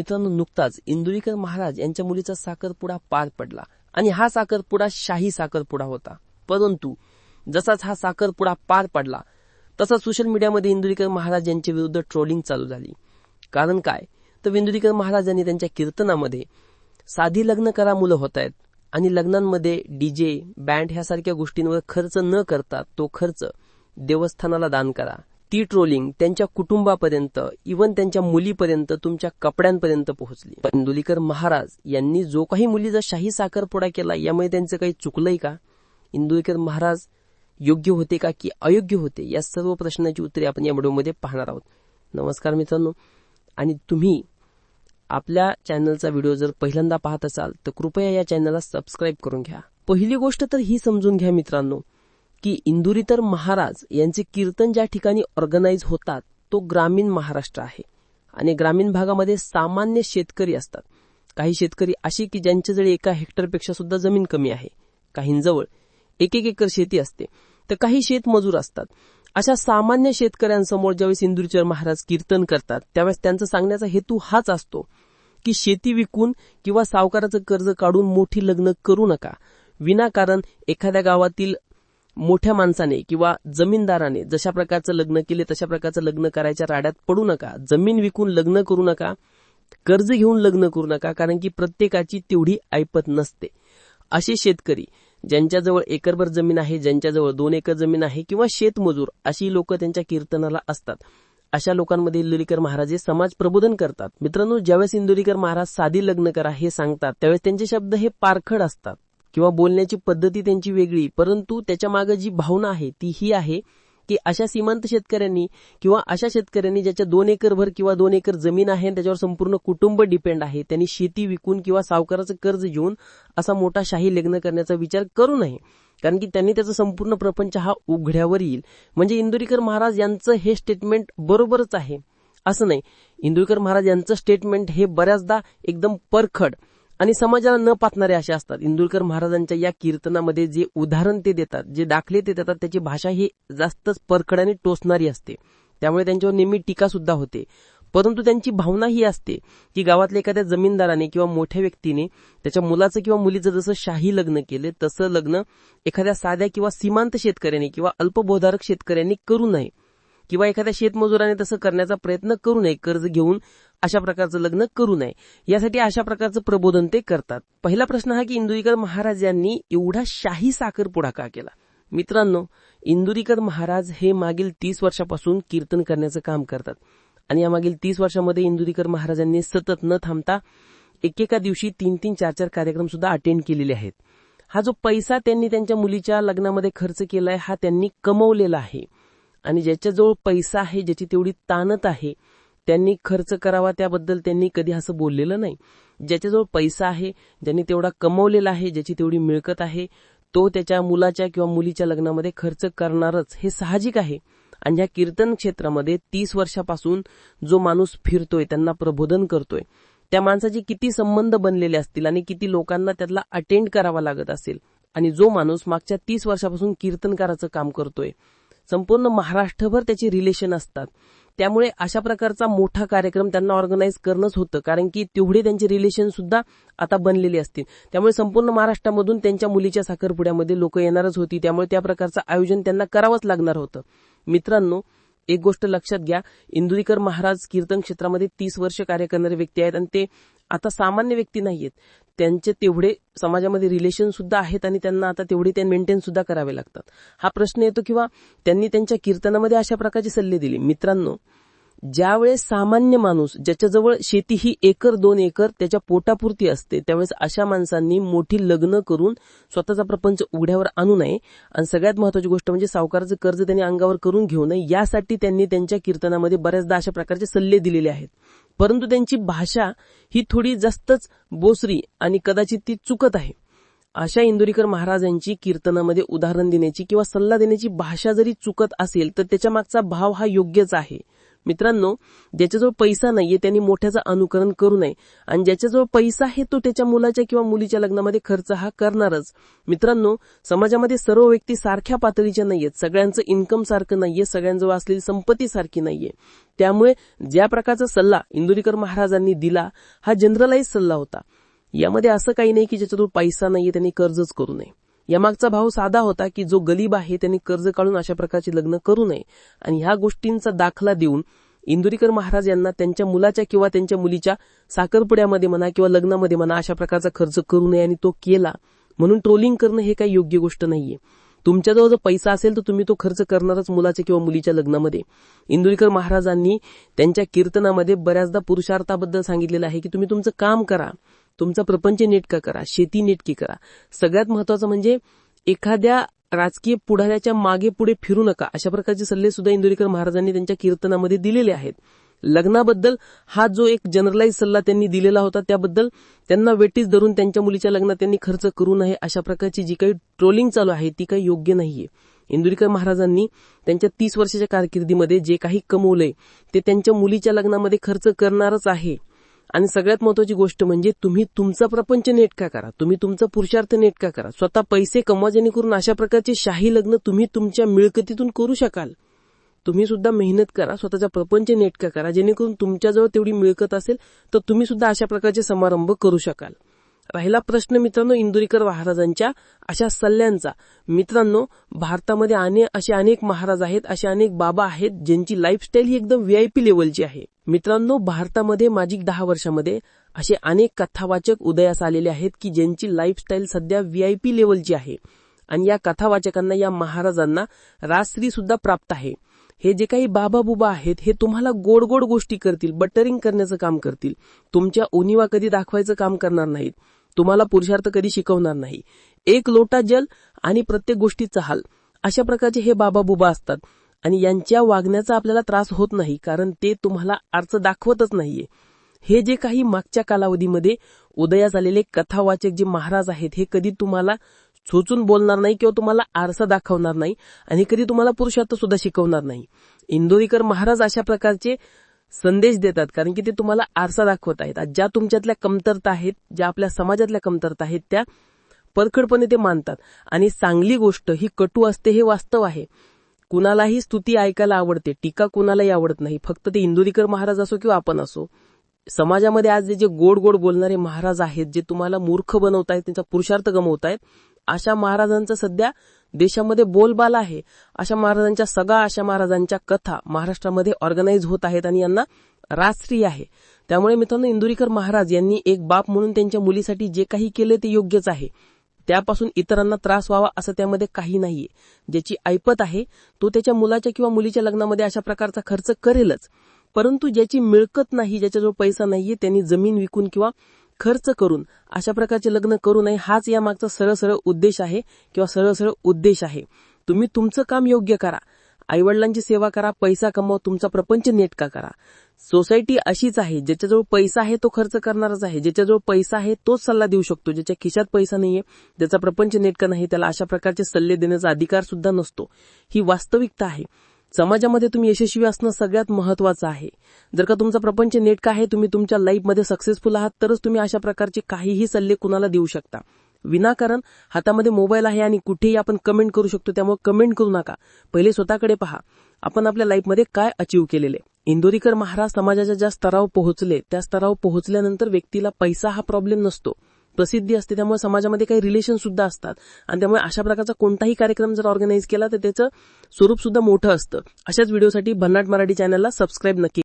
मित्रांनो नुकताच इंदुरीकर महाराज यांच्या मुलीचा साखरपुडा पार पडला. आणि हा साखरपुडा शाही साखरपुडा होता. परंतु जसाच हा साखरपुडा पार पडला तसा सोशल मीडियामध्ये इंदुरीकर महाराज यांच्या विरुद्ध ट्रोलिंग चालू झाली. कारण काय? तर इंदुरीकर महाराज यांनी त्यांच्या कीर्तनामध्ये साधी लग्न करा मुलं होत आहेत आणि लग्नांमध्ये डीजे बँड ह्यासारख्या गोष्टींवर खर्च न करता तो खर्च देवस्थानाला दान करा. ती ट्रोलिंग त्यांच्या कुटुंबापर्यंत इवन त्यांच्या मुलीपर्यंत तुमच्या कपड्यांपर्यंत पोहोचली. इंदुलीकर महाराज यांनी जो काही मुलीचा शाही साखरपुडा केला यामुळे त्यांचं काही चुकलंय का? इंदुलीकर महाराज योग्य होते का की अयोग्य होते? या सर्व प्रश्नाची उत्तरे आपण या व्हिडिओमध्ये पाहणार आहोत. नमस्कार मित्रांनो. आणि तुम्ही आपल्या चॅनलचा व्हिडिओ जर पहिल्यांदा पाहत असाल तर कृपया या चॅनलला सबस्क्राईब करून घ्या. पहिली गोष्ट तर ही समजून घ्या मित्रांनो की इंदुरीतर महाराज यांचे कीर्तन ज्या ठिकाणी ऑर्गनाईज होतात तो ग्रामीण महाराष्ट्र आहे. आणि ग्रामीण भागामध्ये सामान्य शेतकरी असतात. काही शेतकरी असे की ज्यांच्याजवळ एका हेक्टरपेक्षा सुद्धा जमीन कमी आहे. काहींजवळ एक एक एकर शेती असते. तर काही शेतमजूर असतात. अशा सामान्य शेतकऱ्यांसमोर ज्यावेळेस इंदुरीचर महाराज कीर्तन करतात त्यावेळेस त्यांचा सांगण्याचा हेतू हाच असतो की शेती विकून किंवा सावकाराचं कर्ज काढून मोठी लग्न करू नका. विनाकारण एखाद्या गावातील मोठ्या माणसाने किंवा जमीनदाराने जशा प्रकारचं लग्न केले तशा प्रकारचं लग्न करायच्या राड्यात पडू नका. जमीन विकून लग्न करू नका. कर्ज घेऊन लग्न करू नका कारण की प्रत्येकाची तेवढी ऐपत नसते. असे शेतकरी ज्यांच्याजवळ एकरभर जमीन आहे ज्यांच्याजवळ दोन एकर जमीन आहे किंवा शेतमजूर अशी लोक त्यांच्या कीर्तनाला असतात. अशा लोकांमध्ये इंदुरीकर महाराज हे समाज प्रबोधन करतात. मित्रांनो ज्यावेळेस इंदुरीकर महाराज साधी लग्न करा हे सांगतात त्यावेळेस त्यांचे शब्द हे पारखड असतात. किंवा बोलण्याची पद्धती त्यांची वेगळी परंतु त्याच्यामागे जी भावना आहे ती ही आहे की अशा सीमांत शेतकऱ्यांनी किंवा अशा शेतकऱ्यांनी ज्याच्या दोन एकर भर किंवा दोन एकर जमीन आहे आणि त्याच्यावर संपूर्ण कुटुंब डिपेंड आहे त्यांनी शेती विकून किंवा सावकाराचं कर्ज घेऊन असा मोठा शाही लग्न करण्याचा विचार करू नये. कारण की त्यांनी त्याचा संपूर्ण प्रपंच हा उघड्यावर येईल. म्हणजे इंदुरीकर महाराज यांचं हे स्टेटमेंट बरोबरच आहे. असं नाही. इंदुरीकर महाराज यांचं स्टेटमेंट हे बऱ्याचदा एकदम परखड आणि समाजाला न पातणारे असे असतात. इंदुरकर महाराजांच्या या कीर्तनामध्ये जे उदाहरण ते देतात जे दाखले ते देतात त्याची भाषा ही जास्तच परखड आणि टोचणारी असते. त्यामुळे त्यांच्यावर नेहमी टीका सुद्धा होते. परंतु त्यांची भावना ही असते की गावातल्या एखाद्या जमीनदाराने किंवा मोठ्या व्यक्तीने त्याच्या मुलाचं किंवा मुलीचं जसं शाही लग्न केले तसं लग्न एखाद्या साध्या किंवा सीमांत शेतकऱ्यांनी किंवा अल्पबोधारक शेतकऱ्यांनी करू नये. किंवा एखाद्या शेतमजुराने तसं करण्याचा प्रयत्न करू नये कर्ज घेऊन अशा प्रकारचं लग्न करू नये. यासाठी अशा प्रकारचं प्रबोधन ते करतात. पहिला प्रश्न हा की इंदुरीकर महाराज यांनी एवढा शाही साखरपुडा का केला? मित्रांनो इंदुरीकर महाराज हे मागील तीस वर्षापासून कीर्तन करण्याचं काम करतात. आणि या मागील तीस वर्षामध्ये इंदुरीकर महाराजांनी सतत न थांबता एकेका दिवशी तीन तीन चार चार कार्यक्रम सुद्धा अटेंड केलेले आहेत. हा जो पैसा त्यांनी त्यांच्या मुलीच्या लग्नामध्ये खर्च केलाय हा त्यांनी कमवलेला आहे. आणि ज्याच्याजवळ पैसा आहे ज्याची तेवढी ताणत आहे त्यांनी खर्च करावा त्याबद्दल त्यांनी कधी असं बोललेलं नाही. ज्याच्याजवळ पैसा आहे ज्यांनी तेवढा कमवलेला आहे ज्याची तेवढी मिळकत आहे तो त्याच्या मुलाच्या किंवा मुलीच्या लग्नामध्ये खर्च करणारच हे साहजिक आहे. आणि या कीर्तन क्षेत्रामध्ये तीस वर्षापासून जो माणूस फिरतोय त्यांना प्रबोधन करतोय त्या माणसाचे किती संबंध बनलेले असतील आणि किती लोकांना त्यातला अटेंड करावा लागत असेल. आणि जो माणूस मागच्या तीस वर्षापासून कीर्तनकाराचं काम करतोय संपूर्ण महाराष्ट्रभर त्याचे रिलेशन असतात. त्यामुळे अशा प्रकारचा मोठा कार्यक्रम त्यांना ऑर्गनाईज करणंच होतं. कारण की तेवढे त्यांचे रिलेशन सुद्धा आता बनलेले असतील. त्यामुळे संपूर्ण महाराष्ट्रामधून त्यांच्या मुलीच्या साखरपुड्यामध्ये लोक येणारच होती. त्यामुळे त्या प्रकारचं आयोजन त्यांना करावंच लागणार होतं. मित्रांनो एक गोष्ट लक्षात घ्या इंदुरीकर महाराज कीर्तन क्षेत्रामध्ये तीस वर्ष कार्य करणारे व्यक्ती आहेत आणि ते आता सामान्य व्यक्ती नाहीयेत. त्यांचे तेवढे समाजामध्ये रिलेशन सुद्धा आहेत आणि त्यांना आता तेवढे ते मेंटेन सुद्धा करावे लागतात. हा प्रश्न येतो किंवा त्यांनी त्यांच्या कीर्तनामध्ये अशा प्रकारचे सल्ले दिले. मित्रांनो ज्यावेळेस सामान्य माणूस ज्याच्याजवळ शेती ही एकर दोन एकर त्याच्या पोटापुरती असते त्यावेळेस अशा माणसांनी मोठी लग्न करून स्वतःचा प्रपंच उघड्यावर आणू नये. आणि सगळ्यात महत्वाची गोष्ट म्हणजे सावकाराचं कर्ज त्यांनी अंगावर करून घेऊ नये. यासाठी त्यांनी त्यांच्या कीर्तनामध्ये बऱ्याचदा अशा प्रकारचे सल्ले दिलेले आहेत. परंतु त्यांची भाषा ही थोडी जास्तच बोसरी आणि कदाचित ती चुकत आहे. अशा इंदुरीकर महाराजांची कीर्तनामध्ये उदाहरण देण्याची किंवा सल्ला देण्याची भाषा जरी चुकत असेल तर त्याच्या मागचा भाव हा योग्यच आहे. मित्रांनो ज्याच्याजवळ पैसा नाहीये त्यांनी मोठ्याचं अनुकरण करू नये. आणि ज्याच्याजवळ पैसा आहे तो त्याच्या मुलाच्या किंवा मुलीच्या लग्नामध्ये खर्च हा करणारच. मित्रांनो समाजामध्ये सर्व व्यक्ती सारख्या पातळीच्या नाहीयेत. सगळ्यांचं इन्कम सारखं नाहीये सगळ्यांजवळ असलेली संपत्ती सारखी नाहीये. त्यामुळे ज्या प्रकारचा सल्ला इंदुरीकर महाराजांनी दिला हा जनरलाइज सल्ला होता. यामध्ये असं काही नाही की ज्याच्याजवळ पैसा नाहीये त्यांनी कर्जच करू नये. यामागचा भाव साधा होता की जो गरीब आहे त्यांनी कर्ज काढून अशा प्रकारचे लग्न करू नये. आणि ह्या गोष्टींचा दाखला देऊन इंदुरीकर महाराज यांना त्यांच्या मुलाच्या किंवा त्यांच्या मुलीच्या साखरपुड्यामध्ये म्हणा किंवा लग्नामध्ये म्हणा अशा प्रकारचा खर्च करू नये आणि तो केला. म्हणून ट्रोलिंग करणं हे काही योग्य गोष्ट नाहीये. तुमच्याजवळ जर पैसा असेल तर तुम्ही तो खर्च करणारच मुलाच्या किंवा मुलीच्या लग्नामध्ये. इंदुरीकर महाराजांनी त्यांच्या कीर्तनामध्ये बऱ्याचदा पुरुषार्थाबद्दल सांगितलेलं आहे की तुम्ही तुमचं काम करा. तुमचा प्रपंच नेटका करा? शेती नेटकी करा? सगळ्यात महत्वाचं म्हणजे एखाद्या राजकीय पुढाऱ्याच्या मागे पुढे फिरू नका. अशा प्रकारचे सल्ले सुद्धा इंदुरीकर महाराजांनी त्यांच्या कीर्तनामध्ये दिलेले आहेत. लग्नाबद्दल हा जो एक जनरलाइज सल्ला त्यांनी दिलेला होता त्याबद्दल त्यांना वेटीस धरून त्यांच्या मुलीच्या लग्नात त्यांनी खर्च करू नये अशा प्रकारची जी काही ट्रोलिंग चालू आहे ती काही योग्य नाहीये. इंदुरीकर महाराजांनी त्यांच्या तीस वर्षाच्या कारकिर्दीमध्ये जे काही कमवलंय ते त्यांच्या मुलीच्या लग्नामध्ये खर्च करणारच आहे. आणि सगळ्यात महत्वाची गोष्ट म्हणजे तुम्ही तुमचा प्रपंच नेटका करा? तुम्ही तुमचा पुरुषार्थ नेटका करा? स्वतः पैसे कमवा जेणेकरून अशा प्रकारचे शाही लग्न तुम्ही तुमच्या मिळकतीतून करू शकाल. तुम्ही सुद्धा मेहनत करा स्वतःचा प्रपंच नेटका करा जेणेकरून तुमच्याजवळ तेवढी मिळकत असेल तर तुम्ही सुद्धा अशा प्रकारचे समारंभ करू शकाल. राहिला प्रश्न मित्रांनो इंदुरीकर महाराजांच्या अशा सल्ल्यांचा. मित्रांनो भारतामध्ये अनेक असे अनेक महाराज आहेत असे अनेक बाबा आहेत ज्यांची लाईफस्टाईल ही एकदम व्हीआयपी लेवलची आहे. मित्रांनो भारतामध्ये माजिक दहा वर्षामध्ये असे अनेक कथावाचक उदयास आलेले आहेत की ज्यांची लाईफस्टाईल सध्या व्हीआयपी लेवलची आहे. आणि या कथावाचकांना या महाराजांना राजश्री सुद्धा प्राप्त आहे. हे जे काही बाबा बुबा आहेत हे तुम्हाला गोड गोड गोष्टी करतील बटरिंग करण्याचं काम करतील. तुमच्या उनिवा कधी दाखवायचं काम करणार नाहीत. तुम्हाला पुरुषार्थ कधी शिकवणार नाही. एक लोटा जल आणि प्रत्येक गोष्टीचा हाल. अशा प्रकारचे हे बाबा बुबा असतात. आणि यांच्या वागण्याचा आपल्याला त्रास होत नाही कारण ते तुम्हाला अर्थ दाखवतच नाहीये. हे जे काही मागच्या कालावधीमध्ये उदयास आलेले कथावाचक जे महाराज आहेत हे कधी तुम्हाला सोचून बोलणार नाही किंवा तुम्हाला आरसा दाखवणार नाही आणि कधी तुम्हाला पुरुषार्थ सुद्धा शिकवणार नाही. इंदोरीकर महाराज अशा प्रकारचे संदेश देतात कारण की ते तुम्हाला आरसा दाखवत आहेत. ज्या तुमच्यातल्या कमतरता आहेत ज्या आपल्या समाजातल्या कमतरता आहेत त्या परखडपणे ते मानतात. आणि चांगली गोष्ट ही कटू असते हे वास्तव आहे. कुणालाही स्तुती ऐकायला आवडते टीका कुणालाही आवडत नाही. फक्त ते इंदुरीकर महाराज असो किंवा आपण असो समाजामध्ये आज जे गोड गोड बोलणारे महाराज आहेत जे तुम्हाला मूर्ख बनवतायत त्यांचा पुरुषार्थ गमवतायत अशा महाराजांचं सध्या देशामध्ये बोलबाला आहे. अशा महाराजांच्या सगळ्या अशा महाराजांच्या कथा महाराष्ट्रामध्ये ऑर्गनाईज होत आहेत आणि यांना राजश्री आहे. त्यामुळे मित्रांनो इंदुरीकर महाराज यांनी एक बाप म्हणून त्यांच्या मुलीसाठी जे काही केले ते योग्यच आहे. त्यापासून इतरांना त्रास व्हावा असं त्यामध्ये काही नाहीये. ज्याची ऐपत आहे तो त्याच्या मुलाच्या किंवा मुलीच्या लग्नामध्ये अशा प्रकारचा खर्च करेलच. परंतु ज्याची मिळकत नाही ज्याच्याजवळ पैसा नाहीये त्यांनी जमीन विकून किंवा खर्च करून अशा प्रकारचे लग्न करू नये हाच या मागचा सरळ सरळ उद्देश आहे किंवा सरळ सरळ उद्देश आहे. तुम्ही तुमचं काम योग्य करा. आईवडिलांची सेवा करा पैसा कमवा तुमचा प्रपंच नेटका करा. सोसायटी अशीच आहे ज्याच्याजवळ पैसा आहे तो खर्च करणारच आहे. ज्याच्याजवळ पैसा आहे तोच सल्ला देऊ शकतो. ज्याच्या खिशात पैसा नाहीये ज्याचा प्रपंच नेटका नाही त्याला अशा प्रकारचे सल्ले देण्याचा अधिकार सुद्धा नसतो. ही वास्तविकता आहे. समाजामध्ये तुम्ही यशस्वी असणं सगळ्यात महत्वाचं आहे. जर का तुमचा प्रपंच नेटका आहे तुम्ही तुमच्या लाईफमध्ये सक्सेसफुल आहात तरच तुम्ही अशा प्रकारचे काहीही सल्ले कुणाला देऊ शकता. विनाकारण हातामध्ये मोबाईल आहे आणि कुठेही आपण कमेंट करू शकतो त्यामुळे कमेंट करू नका. पहिले स्वतःकडे पहा. आपण आपल्या लाईफमध्ये काय अचीव केलेले इंदोरीकर महाराज समाजाच्या ज्या स्तरावर पोहोचले त्या स्तरावर पोहोचल्यानंतर व्यक्तीला पैसा हा प्रॉब्लेम नसतो. प्रसिद्धी असते त्यामुळे समाजामध्ये काही रिलेशन सुद्धा असतात. आणि त्यामुळे अशा प्रकारचा कोणताही कार्यक्रम जर ऑर्गनाईज केला तर त्याचं स्वरूप सुद्धा मोठं असतं. अशाच व्हिडिओसाठी भन्नाट मराठी चॅनलला सबस्क्राईब नक्की